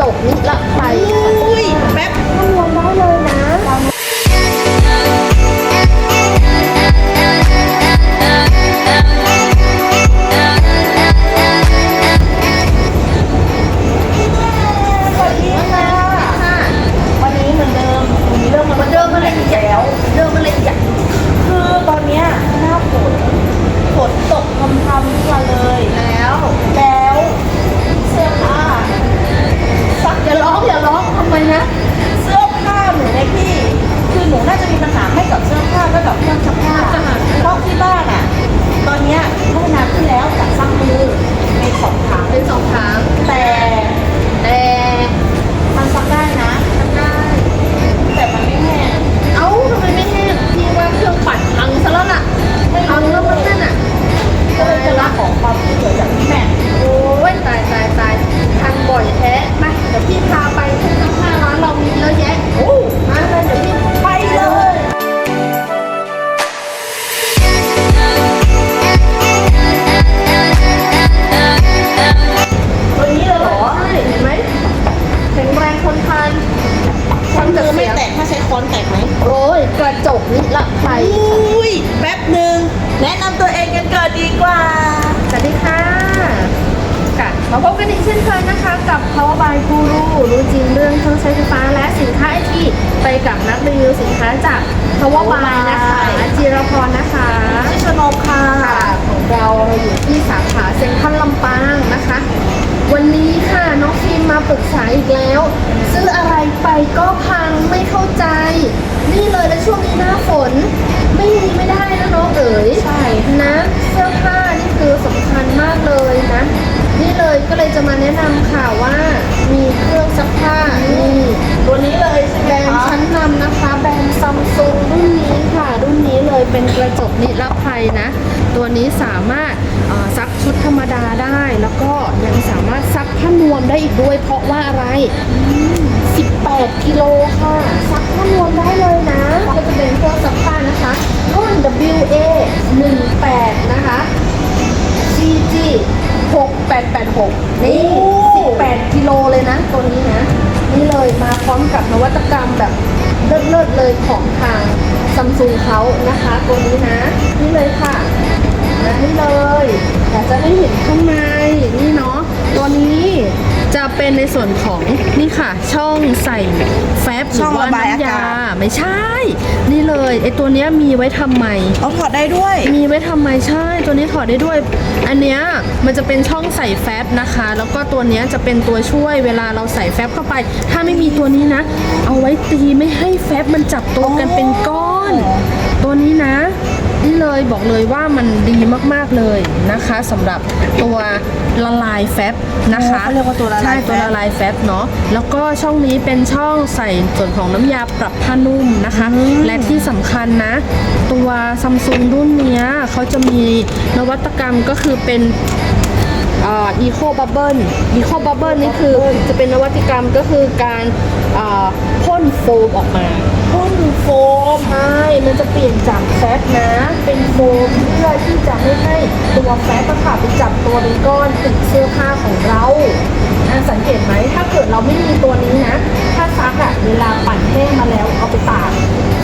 จกนิรภัยค่ะ อุ้ยแป๊บ ค้อนแตกไหมโอ้ยกระจกนิรภัยอุ้ยแป๊บหนึ่งแนะนำตัวเองกันก่อนดีกว่า สวัสดีค่ะค่ะมาพบกันอีกเช่นเคยนะคะกับ Power by Guru รู้จริงเรื่องเครื่องใช้ไฟฟ้าและสินค้าไอทีไปกับนักรีวิวสินค้าจาก Power by นะคะจิรพรนะคะชื่อชนมค่ะค่ะ ของเราเราอยู่ที่สาขาเซ็นทรัลลำปางนะคะ วันนี้ค่ะน้องฟิล์มมาปรึกษาอีกแล้ว ซื้ออะไรไปก็พังไม่เข้าใจ นี่เลยและช่วงนี้หน้าฝน ไม่มีไม่ได้นะน้องเอ๋ยใช่นะเสื้อผ้านี่คือสำคัญมากเลยนะ นี่เลยก็เลยจะมาแนะนำค่ะว่ามีเครื่องซักผ้านี่ตัวนี้เลยใช่ไหแบมรนด์คะชั้นนำนะคะ แบรนด์ซัมซุงรุ่นนี้ค่ะ รุ่นนี้เลยเป็นกระจกนิรภัยนะ ตัวนี้สามารถเอ่อซักชุดธรรมดาได้ แล้วก็ยังสามารถซักผ้าน วมได้อีกด้วย เพราะว่าอะไร 18 กิโลค่ะ ซักผ้านวมได้เลยนะ ก็จะเป็นเครื่องซักผ้านะคะรุ่น WA 18 นะคะ CG 6886 นี่ 18 กิโลเลยนะ ตัวนี้นะ นี่เลยมาพร้อมกับนวัตกรรมแบบเลิศๆเลยของทางซัมซุงเขานะคะ ตัวนี้นะ นี่เลยค่ะนะนี่เลยอยากจะให้เห็นข้างในนี่เนาะ ตัวนี้จะเป็นในส่วนของนี่ค่ะ ช่องใส่แฟบหช่รือองว่าระบายอาน้ำยากาศไม่ใช่ นี่เลยไอตัวเนี้ยมีไว้ทำไม เอาถอดได้ด้วย มีไว้ทำไมใช่ ตัวนี้ถอดได้ด้วย อันเนี้ยมันจะเป็นช่องใส่แฟบนะคะ แล้วก็ตัวเนี้ยจะเป็นตัวช่วยเวลาเราใส่แฟบเข้าไป ถ้าไม่มีตัวนี้นะ เอาไว้ตีไม่ให้แฟบมันจับตัวกันเป็นก้อน ตัวนี้นะนี่ เลยบอกเลยว่ามันดีมากๆเลยนะคะสำหรับตัวละลายแฟบนะคะอ๋อเขาเรียกว่าตัวละลายใช่แฟบตัวละลายแฟบเนาะแล้วก็ช่องนี้เป็นช่องใส่ส่วนของน้ำยาปรับผ้านุ่มนะคะ และที่สำคัญนะ ตัวซัมซุงรุ่นเนี้ยเขาจะมีนวัตกรรมก็คือเป็นอีโคบับเบิลอีโคบับเบิลนี่คือจะเป็นนวัตกรรมก็คือการอ่าพ่นโฟมออกมา พ่นโฟมใช่มันจะเปลี่ยนจากแฟตนะ เป็นโฟมเพื่อที่จะไม่ให้ตัวแฟตอะค่ะไปจับตัวเป็นก้อนติดเสื้อผ้าของเราสังเกตไหมถ้าเกิดเราไม่มีตัวนี้นะ ถ้าซักอะเวลาปั่นแห้งมาแล้วเอาไปตาก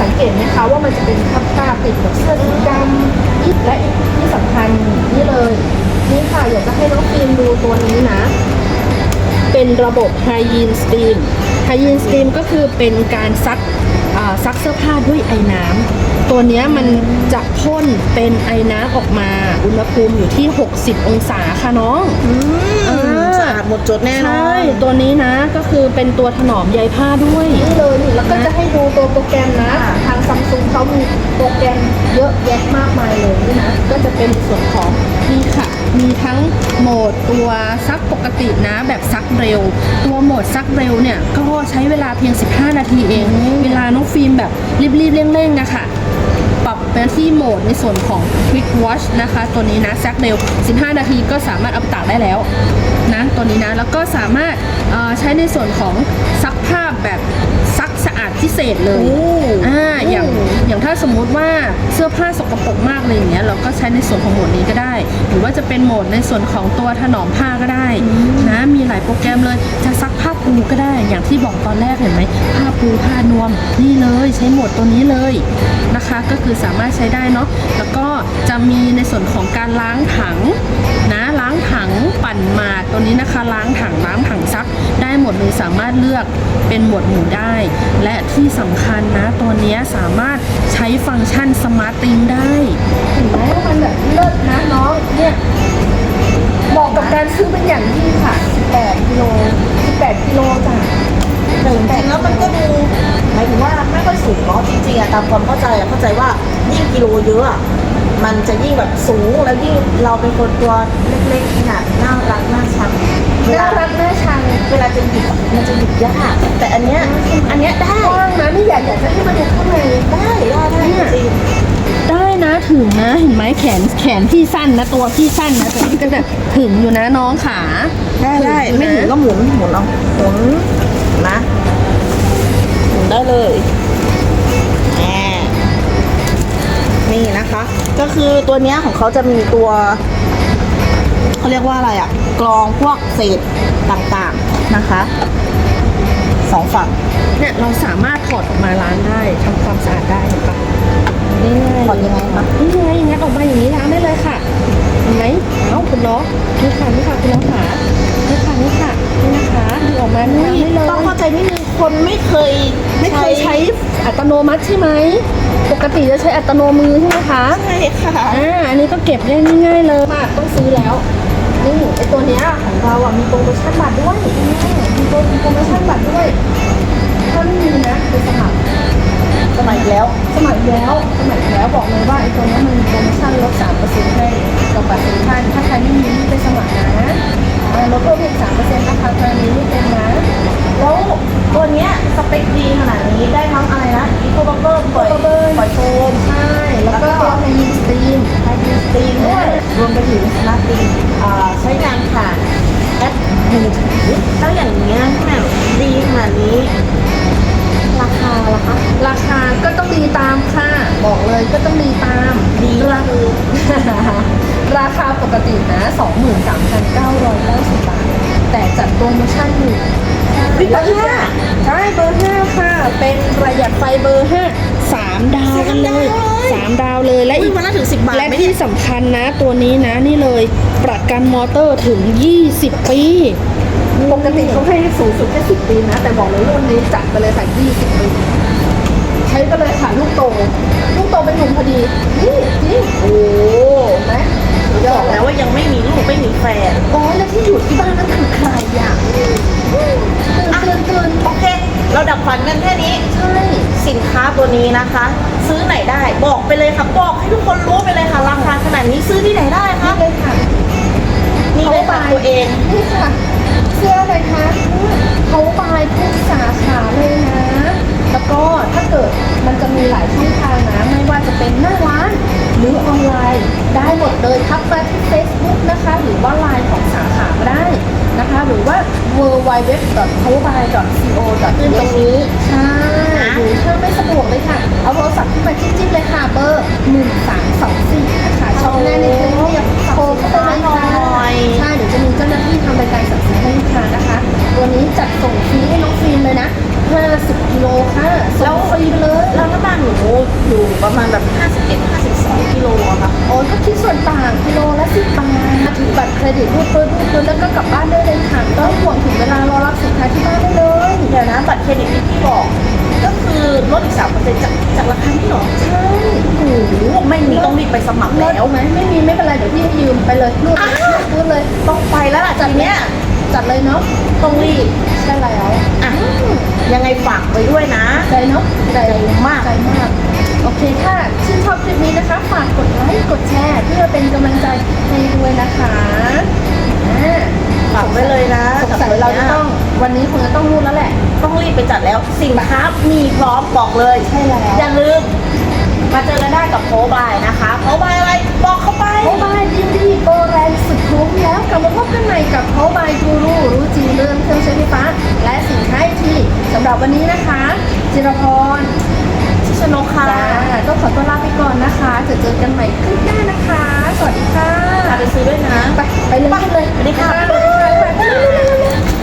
สังเกตไหมคะว่ามันจะเป็นคราบๆติดกับเสื้อสีดำและอีกที่สำคัญนี่เลยนี่ค่ะอยากจะให้น้องฟิล์มดูตัวนี้นะ เป็นระบบ High Yield Steam High Yield Steam ก็คือเป็นการซัก ซักเสื้อผ้าด้วยไอ้น้ำตัวนี้มันจะพ่นเป็นไอ้น้ำออกมา อุณหภูมิอยู่ที่ 60 องศาค่ะน้อง อืม สะอาดหมดจดแน่นอใช่นตัวนี้นะก็คือเป็นตัวถนอมใยผ้าด้วย นี่เลยนี่แล้วก็จะให้ดูตัวโปรแกรมนะ ทางซัมซุงเขามีโปรแกรมเยอะแยะมากมายเลยนี่นะ ก็จะเป็นส่วนของ นี่ค่ะ มีทั้งโหมดตัวซักปกตินะแบบซักเร็ว ตัวโหมดซักเร็วเนี่ย ก็ใช้เวลาเพียง 15 นาทีเอง เวลาน้องฟิล์มแบบรีบๆเร่งๆอะค่ะปรับไปที่โหมดในส่วนของ Quick Wash นะคะ ตัวนี้นะซักเร็ว 15 นาทีก็สามารถเอาไปตากได้แล้ว นะตัวนี้นะแล้วก็สามารถเอ่อใช้ในส่วนของซักผ้าแบบซักสะอาดพิเศษเลยโอ้อ่าอย่างอย่างถ้าสมมุติว่าเสื้อผ้าสกปรกมากเลยอย่างเงี้ยเราก็ใช้ในส่วนของโหมดนี้ก็ได้ หรือว่าจะเป็นโหมดในส่วนของตัวถนอมผ้าก็ได้นะมีหลายโปรแกรมเลยจะซัก ผ้อย่าปูที่บอกตอนแรกเห็นไหมผ้าปูผ้านวมนี่เลยใช้หมดตัวนี้เลยนะคะ ก็คือสามารถใช้ได้เนาะแล้วก็จะมีในส่วนของการล้างถังนะล้างถังปั่นหมาตัวนี้นะคะ ล้างถังล้างถังซักได้หมดเลยสามารถเลือกเป็นหมวดหมู่ได้ และที่สำคัญนะตัวนี้สามารถใช้ฟังก์ชันสมาร์ตติงได้เห็นไหมว่ามันแบบเลิศนะน้องเนี่ยเหมาะกับการซื้อเป็นอย่างยิ่งค่ะ 18กิโล 18กิโลจ้ะแต่จริงๆแล้วมันก็ดูหมายถึงว่าไม่ค่อยสูงเนาะจริงๆอะตามความเข้าใจอะเข้าใจว่ายิ่งกิโลเยอะอะมันจะยิ่งแบบสูงแล้วยิ่งเราเป็นคนตัวเล็กๆขนาดน่ารักน่าชังเวน่าลารักน่าชังเวลาจะหยิบอะมันจะหยิบยากแต่อันเนี้ยอันเนี้ยได้กว้างนะนี่อยากอยากจะให้มาดูข้างในได้ได้ได้จริงได้นะถึงนะเห็นไหมแขนแขนที่สั้นนะตัวที่สั้นนะแต่ที่ก็แบบถึงอยู่นะน้องขาได้ได้ถึไม่นะถึง ก็หมุนหมุนเอาหมุนนะหมุนได้เลยนี่นะคะ ก็คือตัวเนี้ยของเขาจะมีตัวเขาเรียกว่าอะไรอะกรองพวกเศษต่างๆนะคะ สองฝั่งเนี่ยเราสามารถถอดออกมาล้างได้ทำความสะอาดได้เห็นปะนี่ไงถอดยังไงคะนี่ไงงัดออกมาอย่างนี้ล้างได้เลยค่ะเห็นไหมเอ้าคุณน้องนี่ค่ะนี่ค่ะคุณน้องขานี่ค่ะนี่ค่ะนี่นะคะดึงออกมาล้างได้เลยต้องเข้าใจนิดนึงคนไม่เคยไม่เคยใช้อัตโนมัติใช่ไหมปกติจะใช้อัตโนมือใช่ไหมคะใช่ค่ะอ่าอันนี้ก็เก็บได้ง่ายๆเลยมากต้องซื้อแล้ว นี่ไอตัวเนี้ยของเราอะมีโปรโมชั่นบัตรด้วยอืมมีโปรโปรโมชั่นบัตรด้วยถ้าไม่มีนะไปสมัครสมัยแล้วสมัครอีกแล้วสมัครอีกแล้วบอกเลยว่าไอตัวเนี้ยมันมีโปรโมชั่นลด3%ให้กับบัตรเซ็นทรัลถ้าใแล้วอย่างเงี้ยแม่ดีขนาดนี้ ราคาล่ะคะราคาก็ต้องดีตามค่ะ บอกเลยก็ต้องดีตามดีราคาราคาปกตินะ 23,990 บาท แต่จัดโปรโมชั่นอยู่วิเบอร์ห้าใช่เบอร์5ค่ะ เป็นประหยัดไฟเบอร์5 3ดาวกันเลย3ดาวเลยและอุ้อียกวันละถึงสิบบาทและไหมที่สำคัญนะ ตัวนี้นะนี่เลย ประกันมอเตอร์ถึง 20 ปี ปกติเขาให้สูงสุดแค่10ปีนะ แต่บอกเลยรุ่นนี้จัดไปเลยค่ะ20ปีใช้ไปเลยค่ะลูกโต ลูกโตเป็นหนุ่มพอดีนี่นี่โอ้เห็นไหมบอกแล้วว่ายังไม่มีลูกไม่มีแฟนโอ้แล้วที่อยู่ที่บ้านนั่นคือใครอะตื่นตื่นตื่นโอเค เราดับฝันกันแค่นี้ใช่สินค้าตัวนี้นะคะ ซื้อไหนได้บอกไปเลยค่ะบอกให้ทุกคนรู้ไปเลยค่ะราคาขนาดนี้ซื้อที่ไหนได้คะนี่เลยค่ะ ได้หมดเลยทักมาที่ Facebook นะคะ หรือว่าไลน์ของสาขาก็ได้นะคะ หรือว่า w w w p o w b y c o ขึ้นตรงนี้ใช่หรือถ้าไม่สะดวกเลยค่ะ เอาโทรศัพท์ขึ้นมาจิ้มๆเลยค่ะ เบอร์ 1324 นะคะช่องแรกในเครื่องเรียกโทรเข้าไปเลยค่ะหน่อยใช่เดี๋ยวจะมีเจ้าหน้าที่ทำรายการสั่งซื้อให้ลูกค้านะคะ ตัวนี้จัดส่งฟรีให้น้องฟิล์มเลยนะ 50กิโลค่ะส่งฟรีไปเลย แล้วน้ำหนักหนู อยู่ประมาณแบบ51 52กิโลอะค่ะโอ้ยก็คิดส่วนต่างกิโลละ10บาทถือบัตรเครดิตรูดปืนรูดปืนแล้วก็กลับบ้านได้เลยค่ะไม่ต้องห่วงถึงเวลารอรับสินค้าที่บ้านได้เลย เดี๋ยวนะบัตรเครดิตที่พี่บอกก็คือลดอีก3%จากจากราคาที่หรอใช่โอ้โหไม่มีต้องรีบไปสมัครแล้แล้ววไหมไม่มีไม่เป็นไรเดี๋ยวพี่ให้ยืมไปเลยรูดเลยรูดเลยต้องไปแล้วล่ะจัจัดดเนี้เนี้ยยจัดเลยเนาะต้องรีบใช่แล้วอะยังไงฝากไว้ด้วยนะใจเนาะใจมากใจมาก โอเคถ้าชื่นชอบคลิปนี้นะคะ ฝากกดไลค์กดแชร์เพื่อเป็นกำลังใจให้ด้วยนะคะอ่าฝากไว้เลยนะสงสัยเราจะต้องวันนี้คงจะต้องรูดแล้วแหละ ต้องรีบไปจัดแล้วสินค้ามีพร้อมบอกเลยใช่แล้วอย่าลืมมาเจอกันได้กับโพบายนะคะโพบายอะไรบอกเข้าไปเขาบายยินดีโปรแรงสุดคุ้มแล้วกลับมาพบกันใหม่กับเขาบายกูรูรู้จริงเรื่องเครื่องใช้ไฟฟ้าและสินค้าไอทีสำหรับวันนี้นะคะ จิรพร ชิชนกค่ะจ้าก็ขอตัวลาไปก่อนนะคะจะเจอกันใหม่คลิปหน้านะคะ สวัสดีค่ะพาไปซื้อด้วยนะ ไปไปเลยไปเลยสวัสดีค่ะไปเลยไปเลยไปเลย